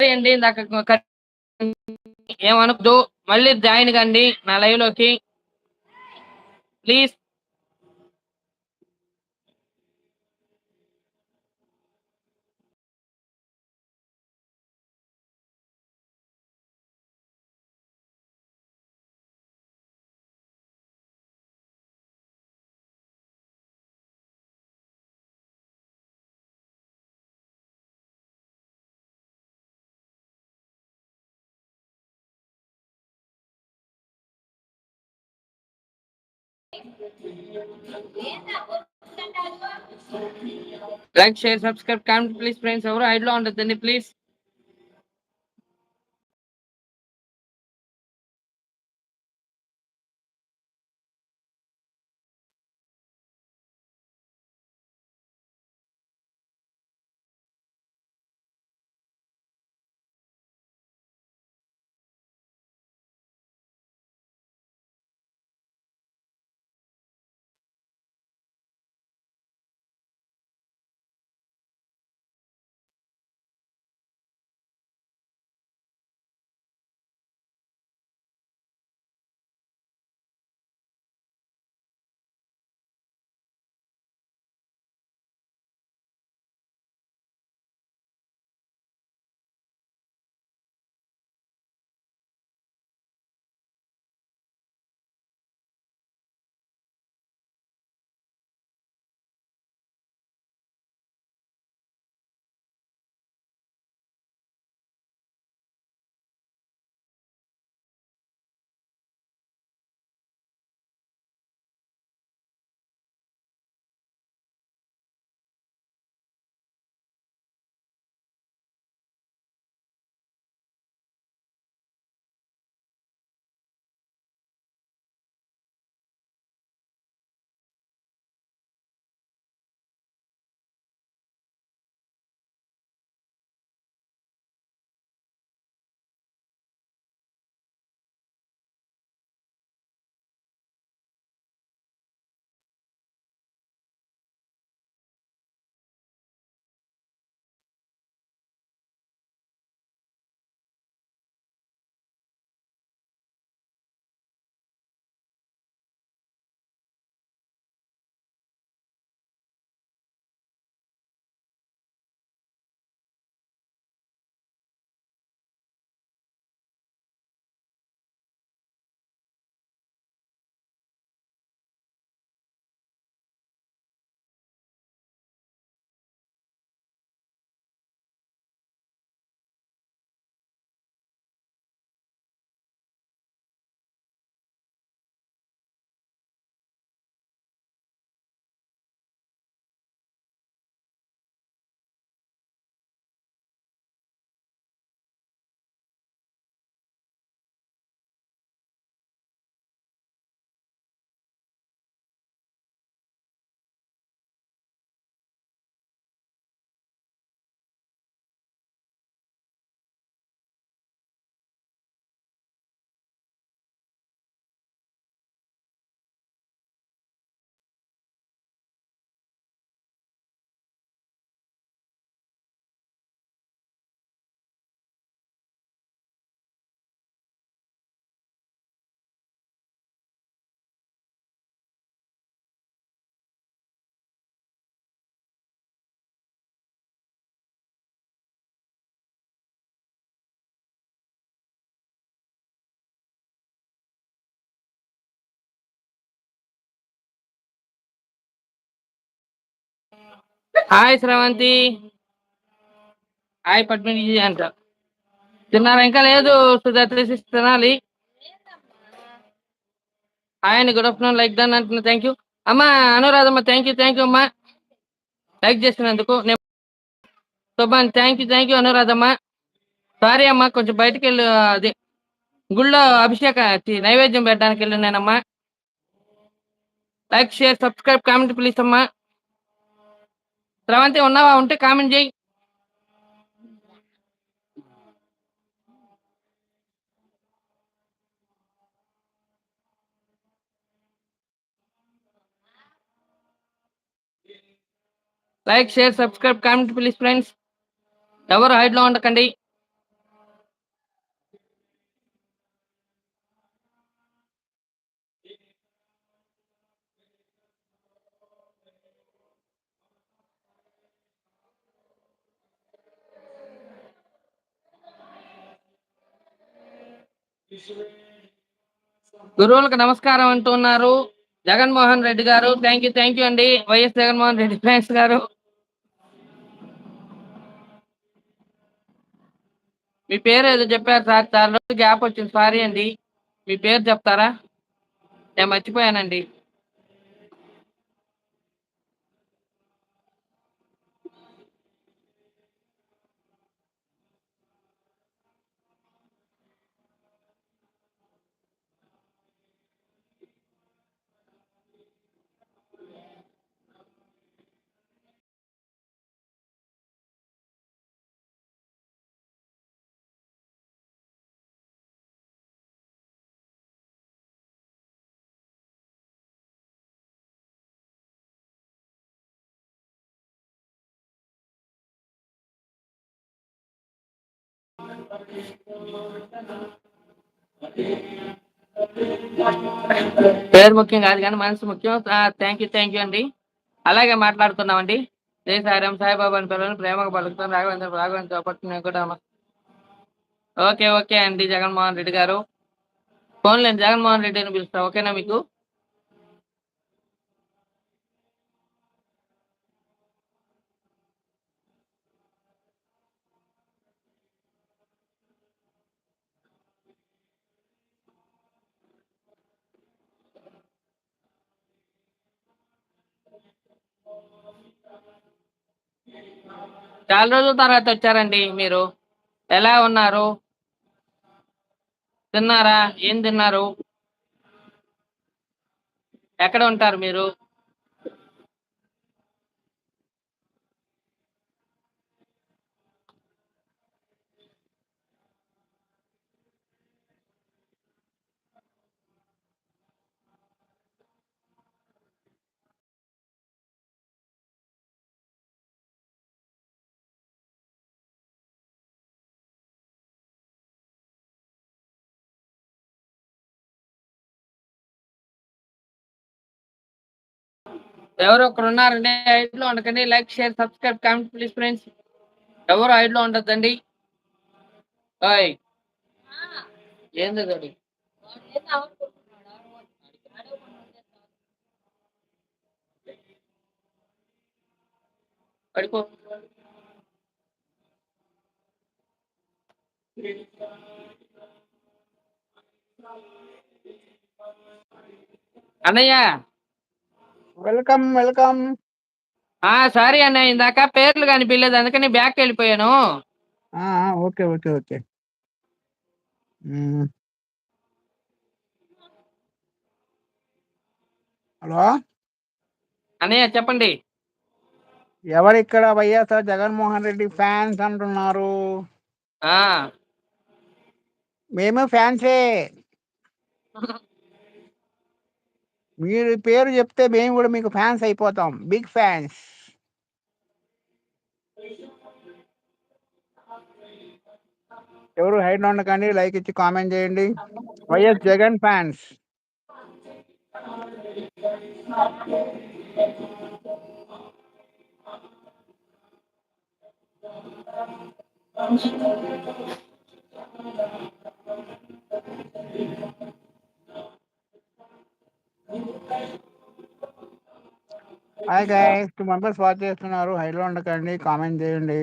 అండి ఇందాక ఏమనుకోదు మళ్ళీ జాయిన్ కండి నా లైవ్లోకి. Please like share subscribe comment please friends ఎవరు ఐడ్లో ఉండొద్దండి please hi Sravanthi. Hi Padmini అంట. తిన్నారా? ఇంకా లేదు. సుధాత్రి తినాలి. హాయ్ అండి. Good afternoon. లైక్ దాన్ అంటున్నా. Thank you. అమ్మా అనురాధమ్మ థ్యాంక్ యూ థ్యాంక్ యూ అమ్మా. లైక్ చేసినందుకు నేను Subhan thank you thank you Anuradhamma. Sorry అమ్మా కొంచెం బయటకు వెళ్ళి. అది గుళ్ళో అభిషేక నైవేద్యం పెట్టడానికి వెళ్ళి నేనమ్మా like share subscribe comment please అమ్మా. శ్రవంతి ఉన్నావా? ఉంటే కామెంట్ చేయి. Like share subscribe comment please friends. ఎవరు హైట్లో ఉండకండి. గురువులకు నమస్కారం అంటున్నారు జగన్మోహన్ రెడ్డి గారు థ్యాంక్ యూ థ్యాంక్ యూ అండి. వైఎస్ జగన్మోహన్ రెడ్డి ఫ్రెండ్స్ గారు. మీ పేరు ఏదో చెప్పారు సార్ చాలా రోజు గ్యాప్ వచ్చింది. సారీ అండి. మీ పేరు చెప్తారా? నేను మర్చిపోయానండి. పేరు ముఖ్యం కాదు కానీ మనసు ముఖ్యం. థ్యాంక్ యూ థ్యాంక్ యూ అండి. అలాగే మాట్లాడుతున్నామండి జై సాయిరాం సాయిబాబా అని పిల్లలు ప్రేమగా పలుకుతాం రాఘవేంద్ర రాఘవేంద్ర పట్టుకుని కూడా ఓకే ఓకే అండి జగన్మోహన్ రెడ్డి గారు. ఫోన్లేండి జగన్మోహన్ రెడ్డి అని పిలుస్తా. ఓకేనా మీకు? చాలా రోజుల తర్వాత వచ్చారండి మీరు. ఎలా ఉన్నారు? తిన్నారా? ఏం తిన్నారు? ఎక్కడ ఉంటారు మీరు? ఎవరు ఒకరు ఉన్నారండి హైట్లో ఉండకండి. Like share subscribe comment please friends ఎవరు హైట్లో ఉండద్దండి? ఓయ్. ఏంది అన్నయ్యా పడిపో అన్నయ్య. Welcome welcome. ఆ సారీ అన్నయ్య ఇందాక పేర్లు కనిపించలేదు అందుకని బ్యాక్ వెళ్ళిపోయాను. Okay okay okay. హలో? అన్నయ్య చెప్పండి. ఎవరిక్కడ వైఎస్ఆర్ జగన్మోహన్ రెడ్డి ఫ్యాన్స్ అంటున్నారు? మేము ఫ్యాన్సే. మీరు పేరు చెప్తే మేము కూడా మీకు ఫ్యాన్స్ అయిపోతాం. బిగ్ ఫ్యాన్స్ ఎవరు హైడ్ ఉండకండి లైక్ ఇచ్చి కామెంట్ చేయండి. YS Jagan fans hi guys two members watch చేస్తున్నారు. హైలో ఉండకండి కామెంట్ చేయండి.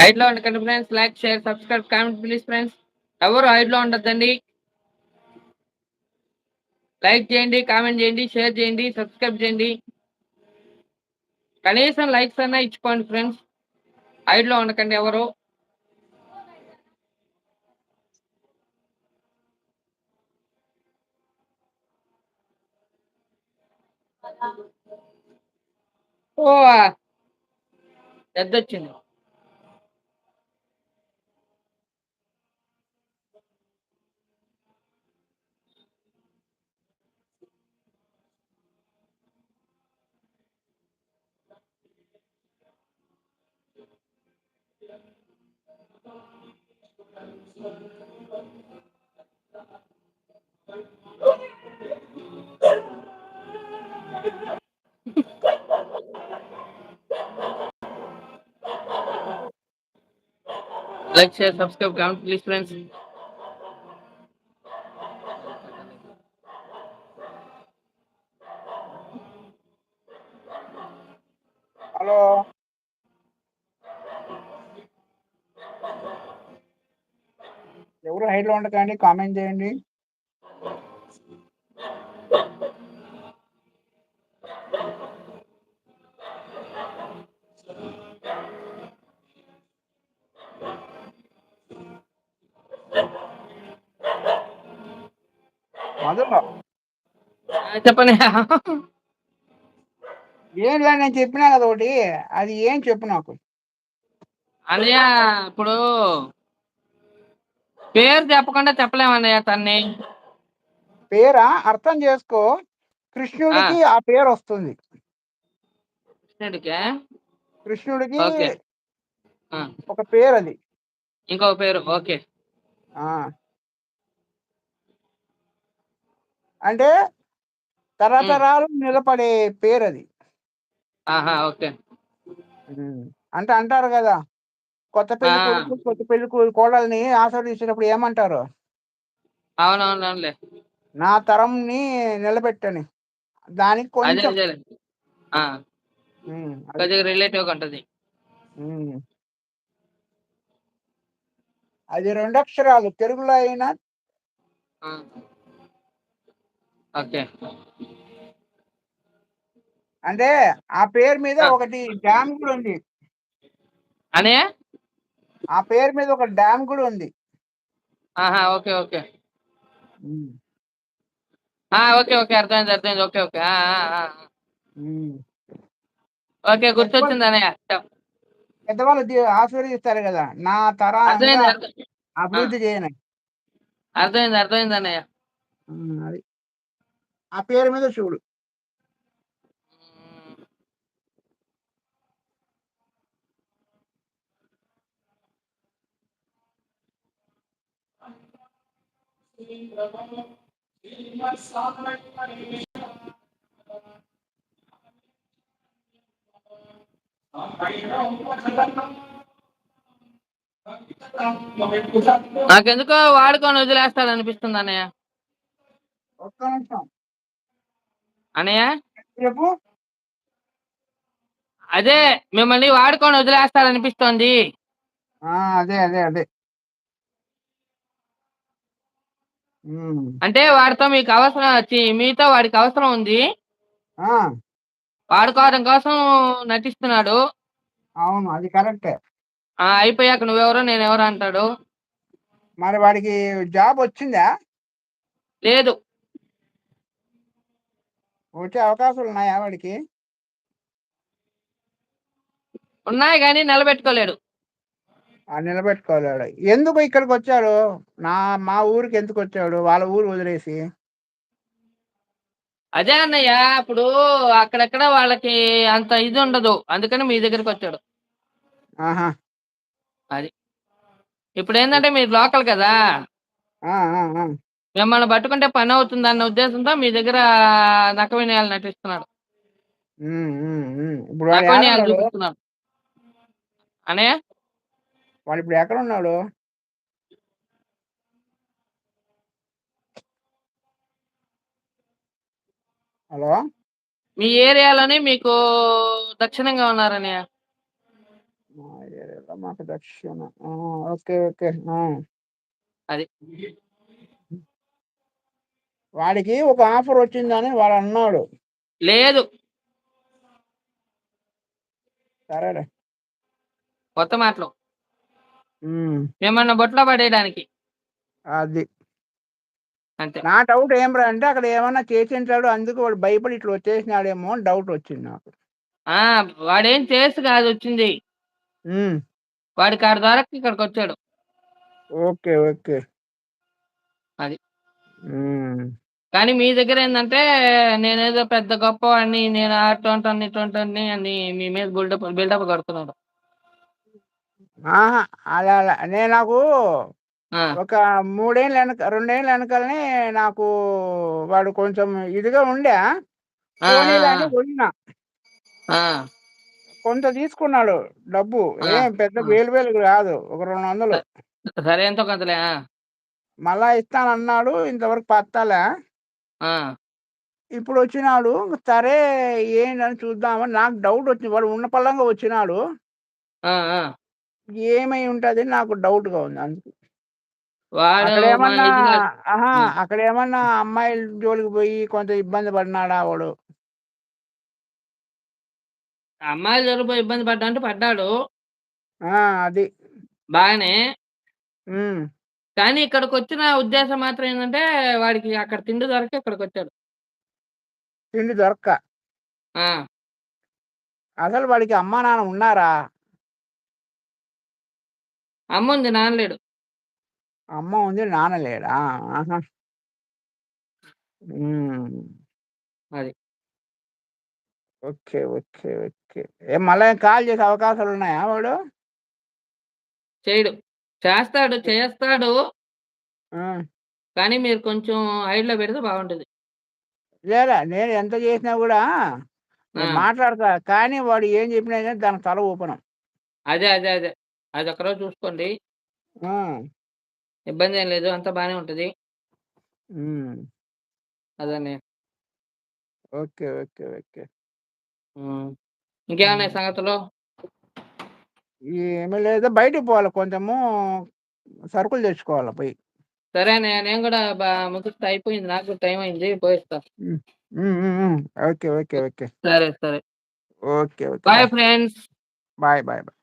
హైట్లో ఉండకండి friends like share subscribe comment please friends ఎవరు హైట్లో ఉండద్దండి? లైక్ చేయండి కామెంట్ చేయండి షేర్ చేయండి సబ్స్క్రైబ్ చేయండి. కనీసం లైక్స్ అన్నా ఇచ్చుకోండి ఫ్రెండ్స్. ఐడ్లో ఉండకండి ఎవరు. ఓ పెద్ద వచ్చింది like share subscribe comment please friends hello ఎవరు హైట్లో ఉండకండి కామెంట్ చేయండి. చెప్పండి. ఏం నేను చెప్పినా కదా ఒకటి. అది ఏం చెప్పు నాకు. అన్నయ్య ఇప్పుడు పేరు చెప్పకుండా చెప్పలేమన్నయ్య తన్ని. పేరా? అర్థం చేసుకో. కృష్ణుడికి ఆ. పేరు వస్తుంది. కృష్ణుడికే? కృష్ణుడికి ఒక పేరు అది ఇంకొక పేరు ఓకే ఆ అంటే తరతరాలు నిలబడే పేరు అది ఓకే. అంటే అంటారు కదా కొత్త పెళ్ళి. కొడుకు కొత్త పెళ్ళి కోడల్ని ఆశీర్వదించినప్పుడు ఏమంటారు? అవునవునంలే. నా తరంని నిలబెట్టని. దానికి కొంచెం రిలేటివ్ ఉంటది. అది రెండు అక్షరాలు తెలుగులో అయినా. ఓకే. అంటే ఆ పేరు మీద. ఒకటి డ్యామ్ కూడా ఉంది. అనే? ఆ పేరు మీద ఒక డ్యామ్ కూడా ఉంది. ఆహా ఓకే ఓకే. ఓకే ఓకే అర్థమైంది అర్థమైంది. Okay okay. ఓకే గుర్తొచ్చింది చెప్. పెద్దవాళ్ళు ఆశీర్వదిస్తారు కదా. నా అర్థం అభివృద్ధి చేయను. అర్థమైంది అర్థమైంది అన్నయ్య. అది. ఆ పేరు మీద చూడు. నాకెందుకో వాడుకొని వదిలేస్తాడు అనిపిస్తుంది అన్నయ్య. ఒక్క నిమిషం. అన్నయ్య? చెప్పు. అదే మిమ్మల్ని వాడుకొని ఆ, అదే అదే అదే. అంటే వాడితో మీకు అవసరం వచ్చి మీతో వాడికి అవసరం ఉంది. ఆ, వాడుకోవడం కోసం నటిస్తున్నాడు. అవును అది కరెక్టే. ఆ అయిపోయాక నువ్వెవరో నేనెవరో అంటాడు. మరి వాడికి జాబ్ వచ్చిందా? లేదు. వచ్చే అవకాశాలు ఉన్నాయా వాడికి? ఉన్నాయి కానీ నిలబెట్టుకోలేడు. నిలబెట్టుకోలేడు. ఎందుకు ఇక్కడికి వచ్చాడు? నా మా ఊరికి ఎందుకు వచ్చాడు? వాళ్ళ ఊరు వదిలేసి. అదే అన్నయ్య ఇప్పుడు అక్కడెక్కడ వాళ్ళకి అంత ఇది ఉండదు. అందుకని మీ దగ్గరికి వచ్చాడు. ఆహా. అది. ఇప్పుడు ఏంటంటే మీరు లోకల్ కదా. మిమ్మల్ని పట్టుకుంటే పని అవుతుంది అన్న ఉద్దేశంతో మీ దగ్గర నక్క వినయాలు నటిస్తున్నాడు చూపిస్తున్నాడు. అనే వాడు ఇప్పుడు ఎక్కడ ఉన్నాడు? హలో? మీ ఏరియాలోనే మీకు దక్షిణంగా ఉన్నారని మా ఏరియాలో మాకు దక్షిణ. Okay okay. అది. వాడికి ఒక ఆఫర్ వచ్చిందని వాడు అన్నాడు. లేదు. సరేలే. కొత్త మాటలు. మిమ్మల్ని బొట్లో పడేయడానికి? అది. అంతే. నా డౌట్ ఏం రా అంటే అక్కడ ఏమన్నా చేసింటాడు అందుకు వాడు భయపడి ఇట్లా వచ్చేసినాడేమో అని డౌట్ వచ్చింది నాకు. వాడేం చేసి కాదు వచ్చింది. వాడి కాడి ద్వారా ఇక్కడికి వచ్చాడు. Okay okay. అది. కానీ మీ దగ్గర ఏంటంటే నేనేదో పెద్ద గొప్పవాడిని నేను అటువంటి ఇటువంటి అని మీ మీద బిల్డప్ బిల్డప్ కడుతున్నాడు. ఆహా అలా అలా. నేను నాకు ఒక మూడేళ్ళ వెనక రెండేళ్ళ వెనకాలనే నాకు వాడు కొంచెం ఇదిగా ఉండే. కొన్నా. కొంత తీసుకున్నాడు డబ్బు. ఏం పెద్ద. వేలు వేలు కాదు ఒక రెండు వందలు. సరే ఎంతో కొంతలే మళ్ళా ఇస్తానన్నాడు ఇంతవరకు పత్తాలే. ఆ, ఇప్పుడు వచ్చినాడు సరే ఏంటని చూద్దామని నాకు డౌట్ వచ్చింది. వాడు ఉన్న పళ్ళంగా వచ్చినాడు. ఆ, ఆ. ఏమై ఉంటుంది? నాకు డౌట్గా ఉంది అందుకు. వాడు అక్కడ మన ఏమన్నా ఇది కాదు. ఆహా! ఉం. అక్కడ ఏమన్నా అమ్మాయిల జోలికి పోయి కొంత ఇబ్బంది పడినాడా వాడు? అమ్మాయిలు జరుపు ఇబ్బంది పడ్డా అంటే పడ్డాడు. ఆ, అది. బాగానే. కానీ ఇక్కడికి వచ్చిన ఉద్దేశం మాత్రం ఏంటంటే వాడికి అక్కడ తిండి దొరికి ఇక్కడికి వచ్చాడు తిండి దొరక్క. ఆ, అసలు వాడికి అమ్మా నాన్న ఉన్నారా? అమ్మ ఉంది నాన్నలేడు అమ్మ ఉంది నాన్న లేడా. అది. Okay okay okay. ఏ మళ్ళీ కాల్ చేసే అవకాశాలు ఉన్నాయా వాడు? చేయడు. చేస్తాడు చేస్తాడు. కానీ మీరు కొంచెం హైడ్లో పెడితే బాగుంటుంది. లేదా నేను ఎంత చేసినా కూడా. మాట్లాడతా. కానీ వాడు ఏం చెప్పినా కానీ దానికి తల ఊపనం. అదే అదే అదే. అది ఒకరోజు చూసుకోండి. ఇబ్బంది ఏం లేదు. అంతా బాగానే ఉంటుంది. అదనే. Okay okay okay. ఇంకేమన్నాయి సంగతులు? ఏమీ లేదు. బయటికి పోవాలి కొంచెము. సరుకులు తెచ్చుకోవాలి పోయి. సరేనే నేను కూడా బా ముగిస్తే అయిపోయింది. నాకు కూడా టైం అయింది. పోయిస్తా ఉమ్, ఉమ్, ఉమ్, ఉమ్. Okay okay okay. సరే సరే. Okay okay. Bye friends. Bye bye bye.